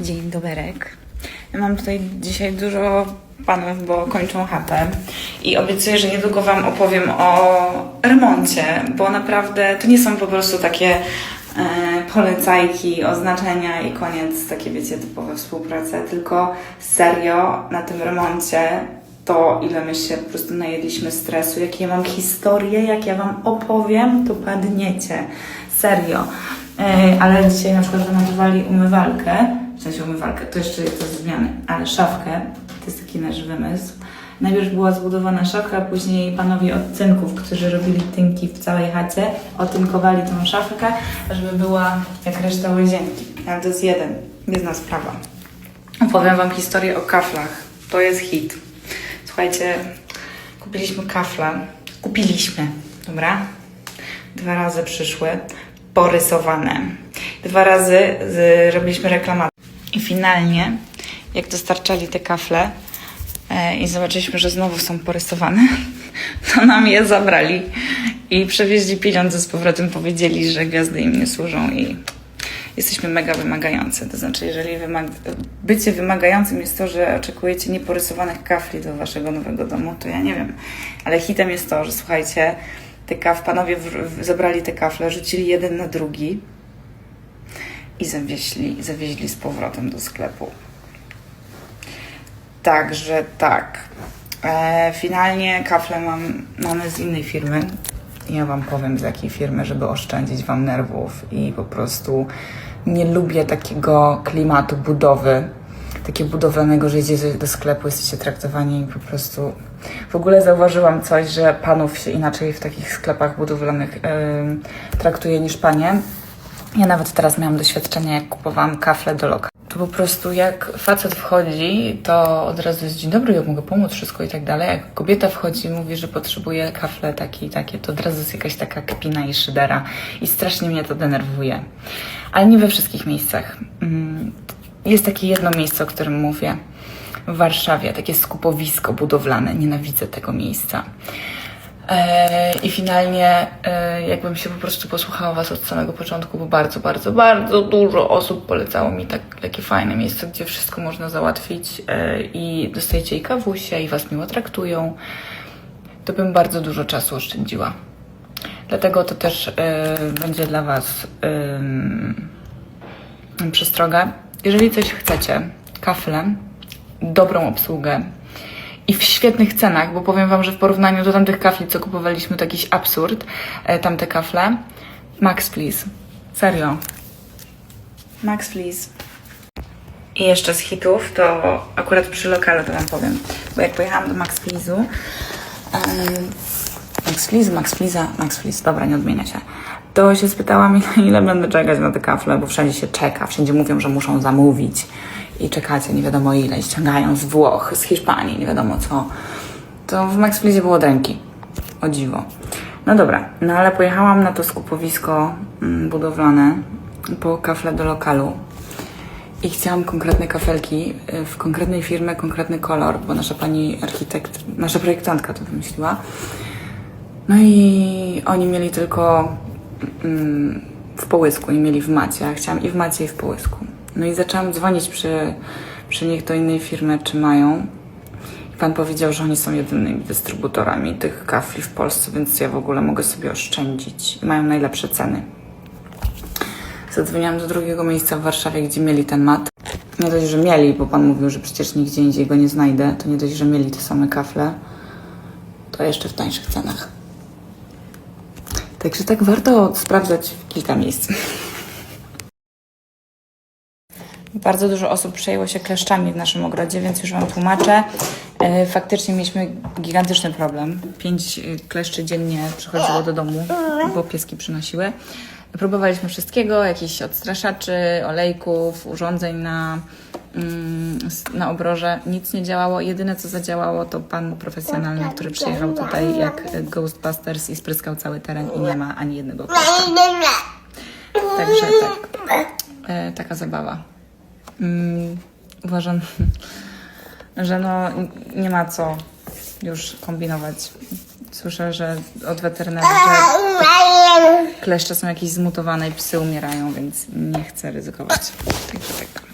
Dzień doberek. Ja mam tutaj dzisiaj dużo panów, bo kończą chatę i obiecuję, że niedługo Wam opowiem o remoncie, bo naprawdę to nie są po prostu takie e, polecajki, oznaczenia i koniec, takie wiecie, typowe współprace, tylko serio na tym remoncie to, ile my się po prostu najedliśmy stresu, jakie ja mam historie, jak ja Wam opowiem, to padniecie. Serio. E, ale dzisiaj na przykład wymontowali umywalkę, w sensie umywalkę, to jeszcze jest to zmiany, ale szafkę, to jest taki nasz wymysł. Najpierw była zbudowana szafka, później panowie od tynków, którzy robili tynki w całej chacie, otynkowali tą szafkę, żeby była jak reszta łazienki. Ale to jest jeden, jedna sprawa. Opowiem Wam historię o kaflach. To jest hit. Słuchajcie, kupiliśmy kafle. Kupiliśmy, dobra? Dwa razy przyszły, porysowane. Dwa razy z, robiliśmy reklamację. I finalnie, jak dostarczali te kafle e, i zobaczyliśmy, że znowu są porysowane, to nam je zabrali i przewieźli pieniądze z powrotem. Powiedzieli, że gwiazdy im nie służą i jesteśmy mega wymagający. To znaczy, jeżeli wymag- bycie wymagającym jest to, że oczekujecie nieporysowanych kafli do waszego nowego domu, to ja nie wiem. Ale hitem jest to, że słuchajcie, te kaf, panowie w, zabrali te kafle, rzucili jeden na drugi i zawieźli, zawieźli z powrotem do sklepu. Także tak. E, finalnie kafle mam, mamy z innej firmy. Ja Wam powiem z jakiej firmy, żeby oszczędzić Wam nerwów i po prostu nie lubię takiego klimatu budowy, takiego budowlanego, że idziecie do sklepu, jesteście traktowani po prostu... W ogóle zauważyłam coś, że panów się inaczej w takich sklepach budowlanych em, traktuje niż panie. Ja nawet teraz miałam doświadczenie, jak kupowałam kafle do lokalu. To po prostu jak facet wchodzi, to od razu jest dzień dobry, jak mogę pomóc, wszystko i tak dalej. Jak kobieta wchodzi i mówi, że potrzebuje kafle takie i takie, to od razu jest jakaś taka kpina i szydera. I strasznie mnie to denerwuje. Ale nie we wszystkich miejscach. Mm, Jest takie jedno miejsce, o którym mówię. W Warszawie, takie skupowisko budowlane. Nienawidzę tego miejsca. E, I finalnie, e, jakbym się po prostu posłuchała Was od samego początku, bo bardzo, bardzo, bardzo dużo osób polecało mi tak, takie fajne miejsce, gdzie wszystko można załatwić e, i dostajecie i kawusie, i Was miło traktują, to bym bardzo dużo czasu oszczędziła. Dlatego to też będzie dla Was przestroga. Jeżeli coś chcecie, kafle, dobrą obsługę, i w świetnych cenach, bo powiem Wam, że w porównaniu do tamtych kafli, co kupowaliśmy, to jakiś absurd, e, tamte kafle. Max, please. Serio. Max, please. I jeszcze z hitów, to akurat przy lokalu to Wam powiem, bo jak pojechałam do Max Please'u, em, Max Please, Max Please'a, Max Please, dobra, nie odmienia się, to się spytałam, ile będę czekać na te kafle, bo wszędzie się czeka, wszędzie mówią, że muszą zamówić i czekacie nie wiadomo ile, ściągają z Włoch, z Hiszpanii, nie wiadomo co. To w Max Please'ie było dręki. O dziwo. No dobra, no ale pojechałam na to skupowisko mm, budowlane po kafle do lokalu i chciałam konkretne kafelki y, w konkretnej firmie, konkretny kolor, bo nasza pani architekt, nasza projektantka to wymyśliła. No i oni mieli tylko mm, w połysku, nie mieli w macie, a chciałam i w macie, i w połysku. No i zaczęłam dzwonić przy, przy nich do innej firmy, czy mają. I pan powiedział, że oni są jedynymi dystrybutorami tych kafli w Polsce, więc ja w ogóle mogę sobie oszczędzić mają najlepsze ceny. Zadzwoniłam do drugiego miejsca w Warszawie, gdzie mieli ten mat. Nie dość, że mieli, bo pan mówił, że przecież nigdzie indziej go nie znajdę, to nie dość, że mieli te same kafle, to jeszcze w tańszych cenach. Także tak warto sprawdzać kilka miejsc. Bardzo dużo osób przejęło się kleszczami w naszym ogrodzie, więc już Wam tłumaczę. E, Faktycznie mieliśmy gigantyczny problem. Pięć e, kleszczy dziennie przychodziło do domu, bo pieski przynosiły. Próbowaliśmy wszystkiego, jakichś odstraszaczy, olejków, urządzeń na, mm, na obroże. Nic nie działało. Jedyne, co zadziałało, to pan profesjonalny, który przyjechał tutaj jak Ghostbusters i spryskał cały teren i nie ma ani jednego kleszcza. Także tak, e, taka zabawa. Mm, uważam, że no nie ma co już kombinować. Słyszę, że od weterynarza, że kleszcze są jakieś zmutowane i psy umierają, więc nie chcę ryzykować. Także tak.